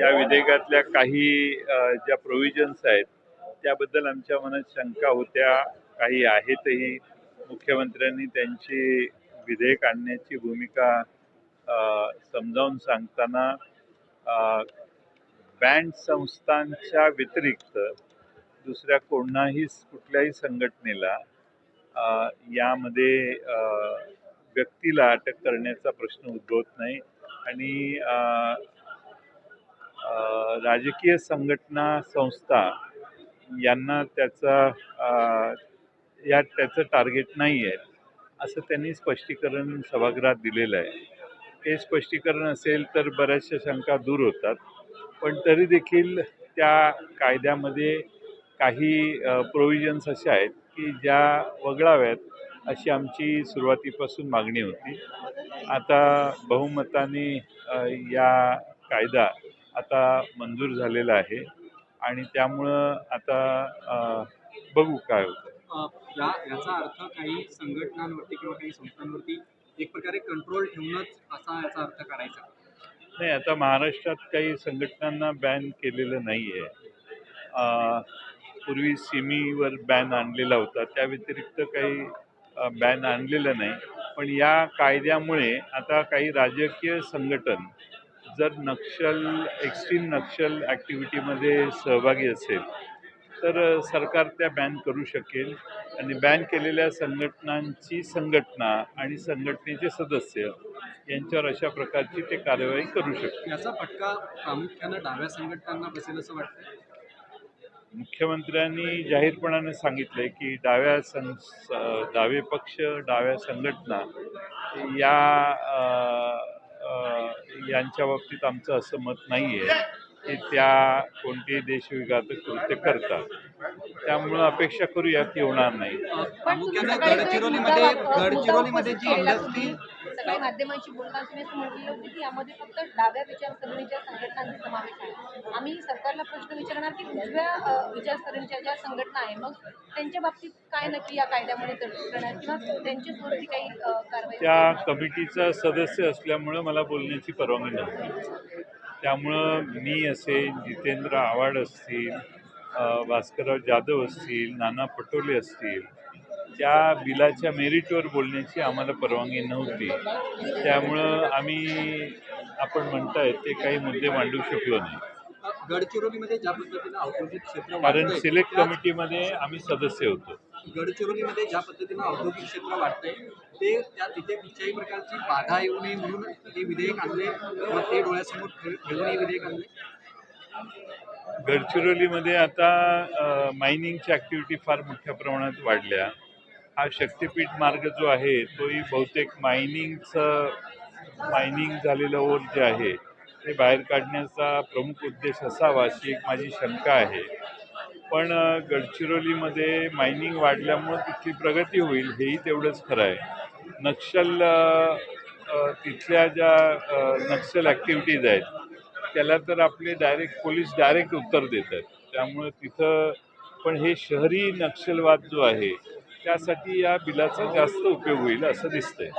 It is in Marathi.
या विधेयकातल्या काही ज्या प्रोव्हिजन्स आहेत त्याबद्दल आमच्या मनात शंका होत्या. काही आहेतही. मुख्यमंत्र्यांनी त्यांची विधेयक आणण्याची भूमिका समजावून सांगताना बँड संस्थांच्या व्यतिरिक्त दुसऱ्या कोणाही कुठल्याही संघटनेला यामध्ये व्यक्तीला अटक करण्याचा प्रश्न उद्भवत नाही. आणि राजकीय संघटना संस्था यांना त्याचा यात या त्याचं टार्गेट नाही आहे असं त्यांनी स्पष्टीकरण सभागृहात दिलेलं आहे. हे स्पष्टीकरण असेल तर बऱ्याचशा शंका दूर होतात पण तरी देखील त्या कायद्यामध्ये काही प्रोव्हिजन्स अशा आहेत की ज्या वगळाव्यात अशी आमची सुरुवातीपासून मागणी होती. आता बहुमताने या कायदा आता मंजूर झालेला आहे आणि त्यामुळं आता बघू काय होतं. याचा अर्थ काही संघटनांवरती किंवा काही संस्थांवरती एक प्रकारे कंट्रोल ठेवूनच असा याचा अर्थ करायचा नाही आता महाराष्ट्रात काही संघटनांना बॅन केलेलं नाही आहे पूर्वी सिमीवर बॅन आणलेला होता. त्या व्यतिरिक्त काही बॅन आणलेलं नाही. पण या कायद्यामुळे आता काही राजकीय संघटन जर नक्षल एक्स्ट्रीम नक्षल ॲक्टिव्हिटीमध्ये सहभागी असेल तर सरकार त्या बॅन करू शकेल आणि बॅन केलेल्या संघटनांची संघटना आणि संघटनेचे सदस्य यांच्यावर अशा प्रकारची ते कारवाई करू शकतील. याचा फटका प्रामुख्यानं डाव्या संघटनांना बसेल असं वाटतं मुख्यमंत्र्यांनी जाहीरपणाने सांगितलंय की डाव्या सं डावे पक्ष डाव्या संघटना या यांच्या बाबतीत आमचं असं मत नाही आहे की त्या कोणतेही देशविघातक कृत्य करतात. त्यामुळं अपेक्षा करूया की होणार नाही. प्रामुख्यानं गडचिरोलीमध्ये गडचिरोलीमध्ये जी इंडस्ट्री. सकाळी माध्यमांशी बोलताना तुम्ही असं म्हटलेलं होतं की यामध्ये फक्त डाव्या विचारसरणीच्या संघटनांचा समावेश आहे. आम्ही सरकारला प्रश्न विचारणार की उजव्या विचारसरणीच्या ज्या संघटना आहे मग त्यांच्या बाबतीत काय नक्की या कायद्यामध्ये तरतूद करणार किंवा त्यांच्यावरती काही कारवाई त्या कमिटीचा सदस्य असल्यामुळं मला बोलण्याची परवानगी नव्हती. त्यामुळं मी असेल जितेंद्र आव्हाड असतील भास्करराव जाधव असतील नाना पटोले असतील त्या बिलाच्या मेरिटवर बोलण्याची आम्हाला परवानगी नव्हती. त्यामुळं आम्ही आपण म्हणताय ते काही मुद्दे मांडू शकलो नाही. गडचिरोलीमध्ये ज्या पद्धतीनं औद्योगिक क्षेत्र कारण सिलेक्ट कमिटीमध्ये आम्ही सदस्य होतो. गडचिरोलीमध्ये ज्या पद्धतीनं औद्योगिक क्षेत्र वाढतंय ते त्या तिथे कुठच्याही प्रकारची बाधा येऊ नये म्हणून हे विधेयक आणले. किंवा ते डोळ्यासमोर ठेवून हे विधेयक आणले. गडचिरोलीमध्ये आता मायनिंगची ॲक्टिव्हिटी फार मोठ्या प्रमाणात वाढल्या. हा शक्तीपीठ मार्ग जो आहे तोही बहुतेक मायनिंगचं मायनिंग झालेलं ओर जे आहे ते बाहेर काढण्याचा प्रमुख उद्देश असावा अशी एक माझी शंका आहे. पण गडचिरोलीमध्ये मायनिंग वाढल्यामुळं तिथली प्रगती होईल हेही तेवढंच खरं आहे. नक्षल तिथल्या ज्या नक्षल ॲक्टिव्हिटीज आहेत त्याला तर आपले डायरेक्ट पोलीस डायरेक्ट उत्तर देत आहेत त्यामुळं तिथं पण हे शहरी नक्षलवाद जो आहे त्यासाठी या बिलाचा जास्त उपयोग होईल असं दिसतंय.